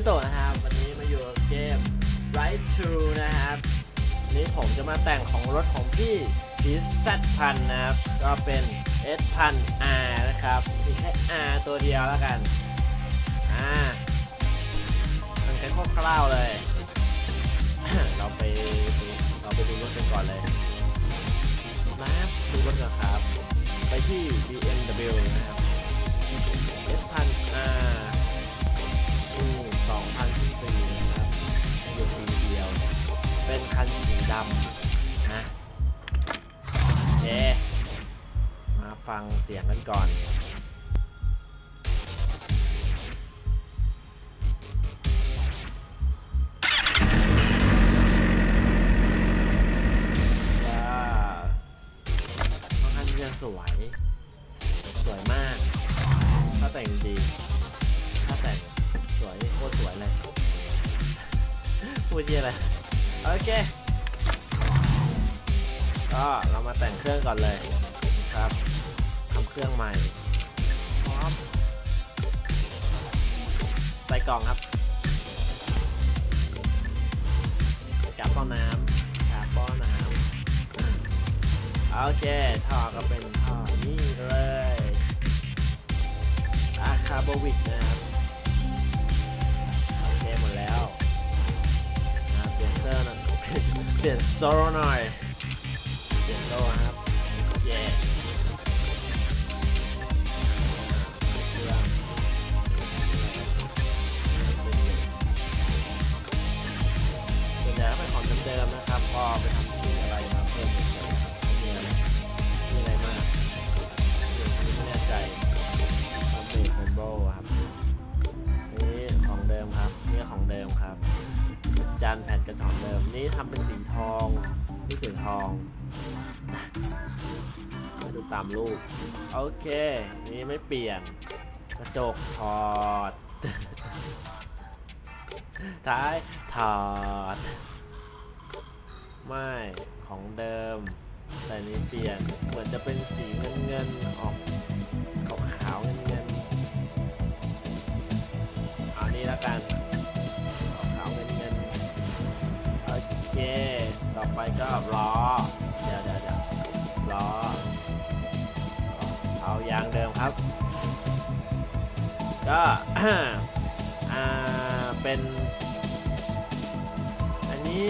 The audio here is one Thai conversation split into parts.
ชิโตนะครับ วันนี้มาอยู่กับเกม Right to นะครับ นี้ผมจะมาแต่งของรถของพี่พีซพันนะครับ ก็เป็น S พัน R นะครับมีแค่ R ตัวเดียวแล้วกัน อ่ามันแค่คร่าวๆเลย เราไปดูเราไปดูรถกันก่อนเลยนะครับดูรถกันครับ ไปที่ BMW นะครับ S พัน R เป็นคันสีดำนะโอเคมาฟังเสียงกันก่อน ก่อนเลยครับทำเครื่องใหม่พร้อมใส่กล่องครับกาป้อนน้ำกาป้อนน้ำโอเคท่อก็เป็นท่อนี่เลยอาคาโบวิกนะครับโอเคหมดแล้วอ่าเปลี่ยนเซอร์หนะเปลี่ยนโซโลหน่อย องมาดูตามรูปโอเค นี่ไม่เปลี่ยน กระจกถอด ท้ายถอด ไม่ของเดิม แต่นี้เปลี่ยน เหมือนจะเป็นสีเงินเงินออกขาวๆเงินเงินเอานี้แล้วกัน ต่อไปก็ล้อเดี๋ยวเดี๋ยวเดี๋ยวล้อเอายางเดิมครับ ก็อ่าเป็น อันนี้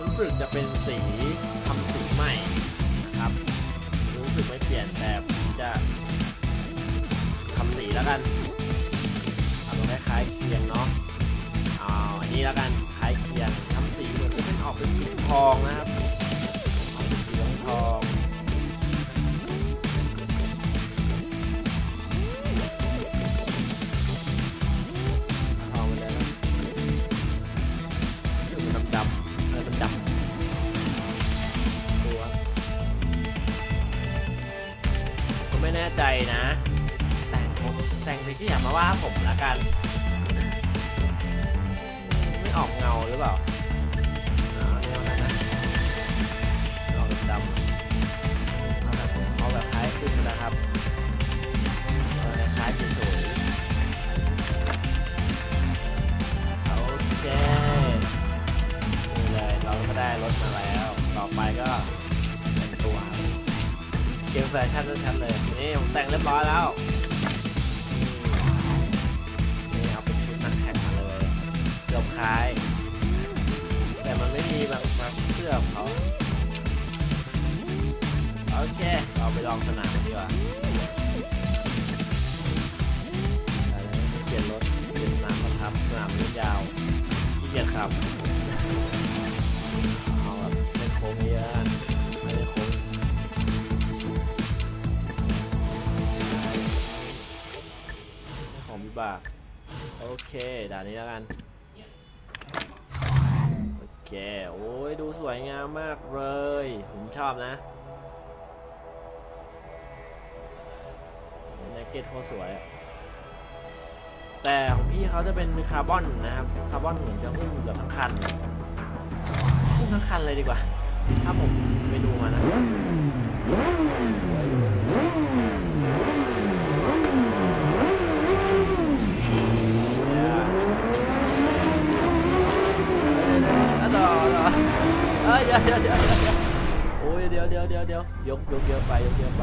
รู้สึกจะเป็นสีทำสีใหม่ครับ รู้สึกไม่เปลี่ยนแต่จะทำสีแล้วกันทำคล้ายๆเคียงเนาะ นี้แล้วกันคล้ายเคียงทำสีเหมือนจะเป็นออกเป็นสีทองนะครับออกเป็นสีทองทองทองไปเลยนะคือมันดำๆเออมันดำตัวก็ไม่แน่ใจนะ แต่งผมแต่งไปที่อย่ามาว่าผมละกัน ยาวที่เกียจขับเอาแบบเล่นโค้งเยอะไม่ได้โค้งของวิบากโอเคด่านนี้แล้วกันโอเคโอ้ยดูสวยงามมากเลย ผมชอบนะแจ็คเก็ตโคตรสวยอะ แต่ของพี่เขาจะเป็นคาร์บอนนะครับ คาร์บอนเหมือนจะหุ้มเกือบทั้งคันหุ้มทั้งคันเลยดีกว่า ถ้าผมไปดูมานะเดี๋ยวเดี๋ยวเดี๋ยวเดี๋ยวเดี๋ยวเดี๋ยวเดี๋ยวยกยกเยอะไปยกเยอะไป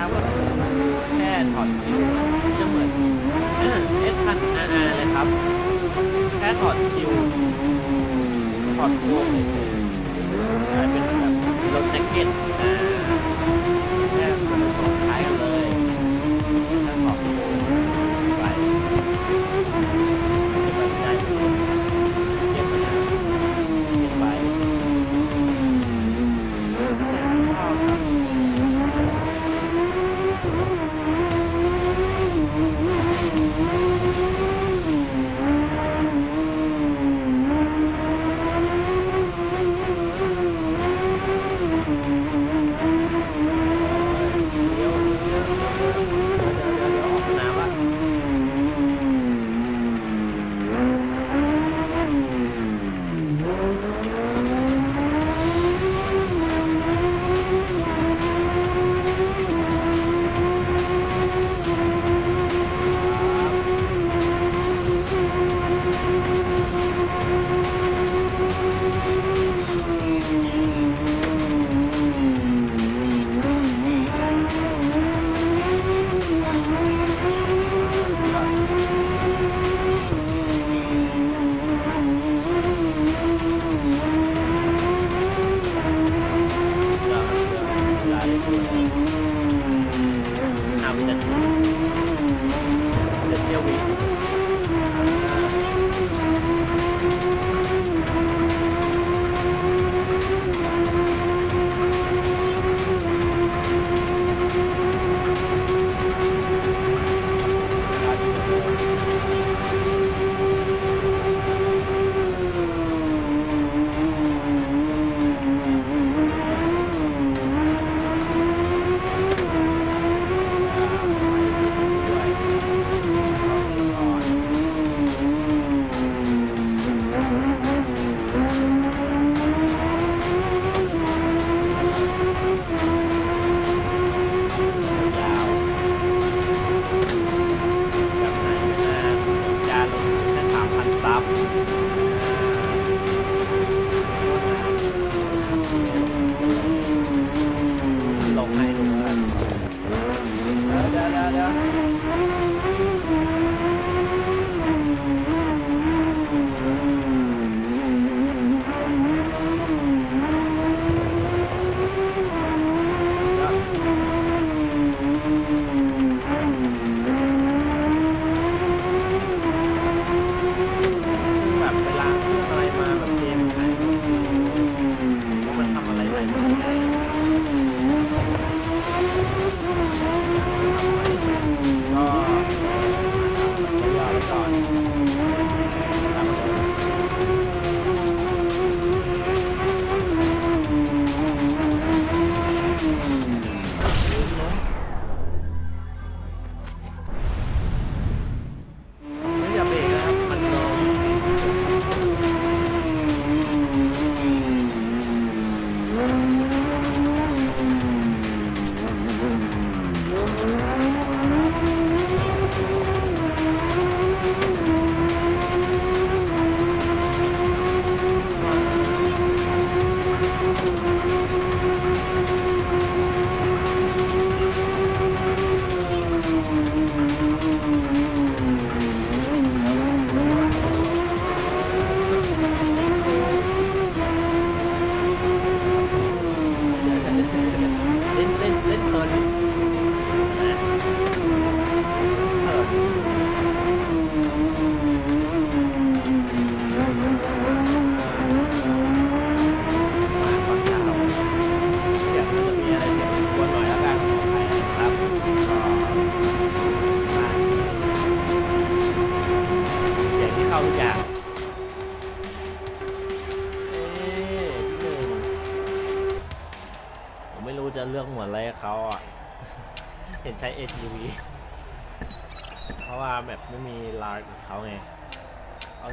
ครับก็คือแค่ถอดชิวจะเหมือนเอสพันอาร์เลยครับ แค่ถอดชิวถอดพวงเฉยๆเป็นแบบรถแน็กเก็ตอ่า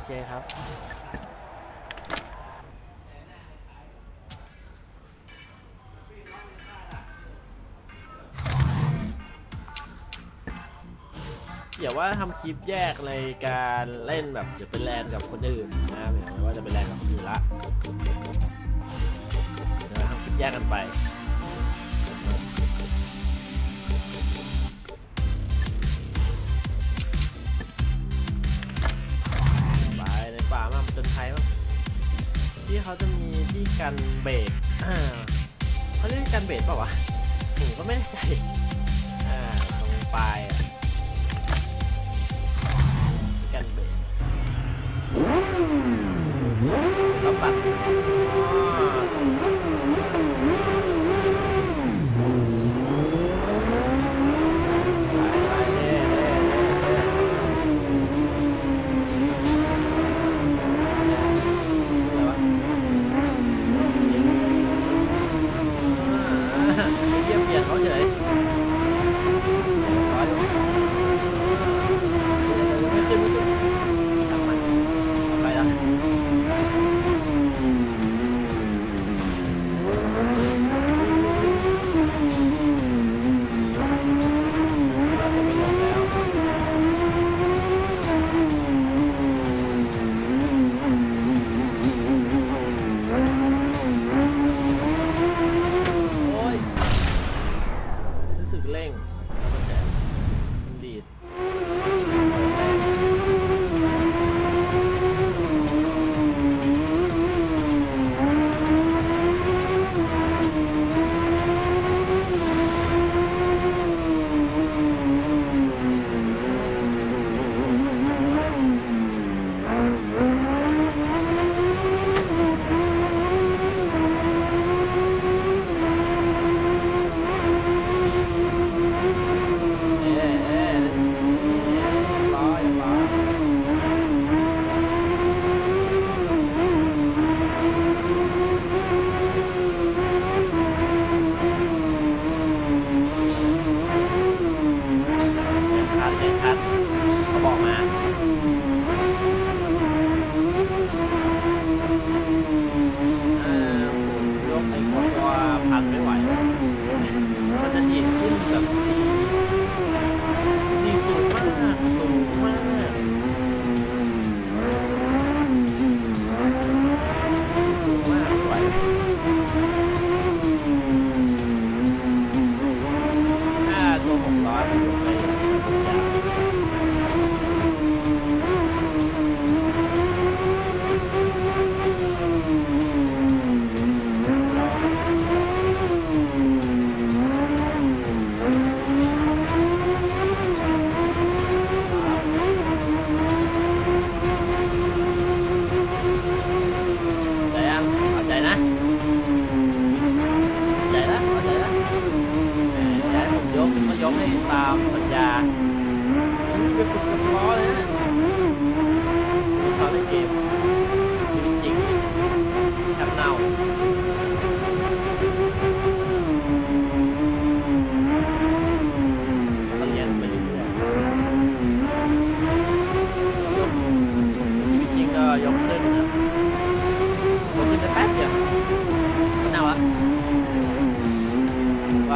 เคครับ อย่าว่าทำคลิปแยกในการเล่นแบบจะเป็นแลนกับคนอื่นนะครับอย่าว่าจะเป็นแลนกับคนอื่นละเดี๋ยวทำคลิปแยกกันไป กันเบรกอ่าเขาเรียกกันเบรกเปล่าวะผมก็ไม่แน่ใจอ่าตรงปลายอะกันเบรกแล้วปัด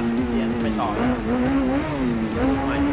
ปะเรียนไปต่อแล้ว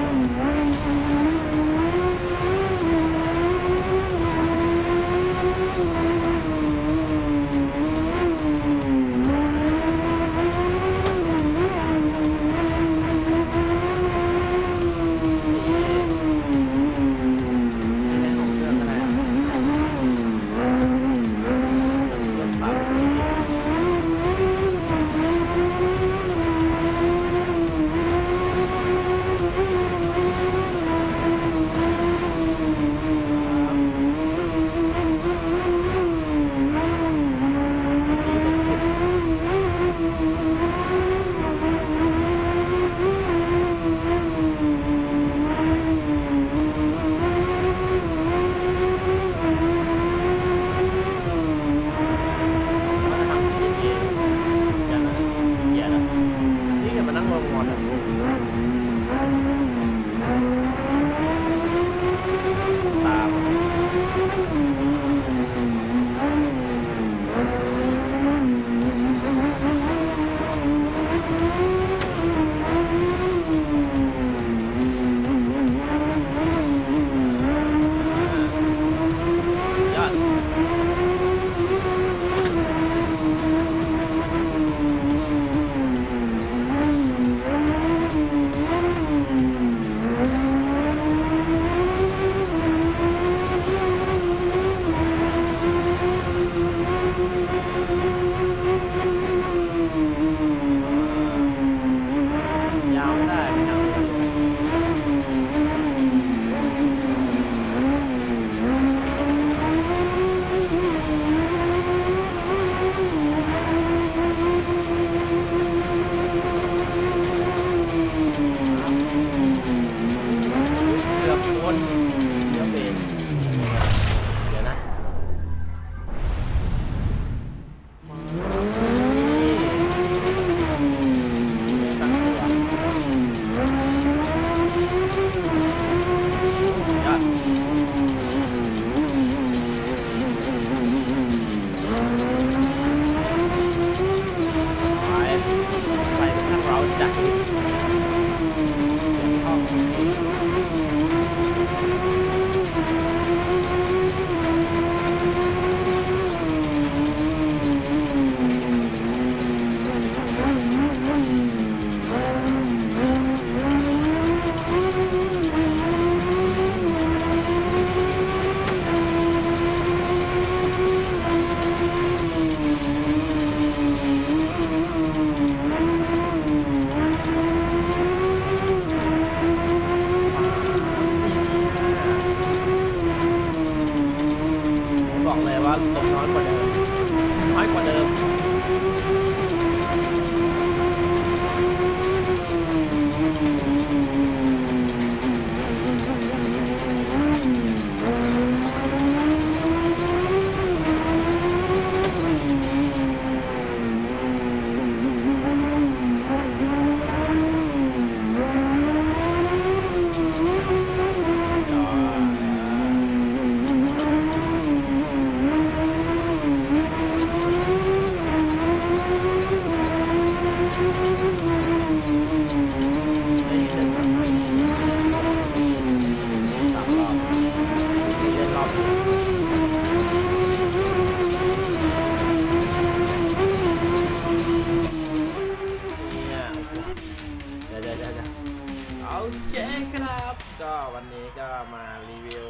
มารีวิว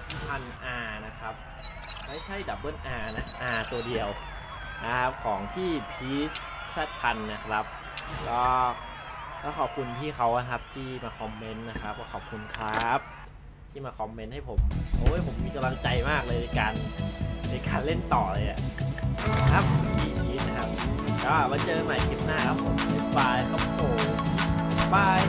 S 1 0 0 R นะครับ ไม่ใช่ดับเบิล R นะ R ตัวเดียวนะครับของพี่พีซซัดพันนะครับก็ก็ขอบคุณพี่เขาครับที่มาคอมเมนต์นะครับก็ขอบคุณครับ ที่มาคอมเมนต์ให้ผมโอ้ยผมมีกำลังใจมากเลยในการในการเล่นต่อเลยอะครับพี่พีซนะครับก็ไว้เจอกันใหม่คลิปหน้าครับผมบายครับผมบาย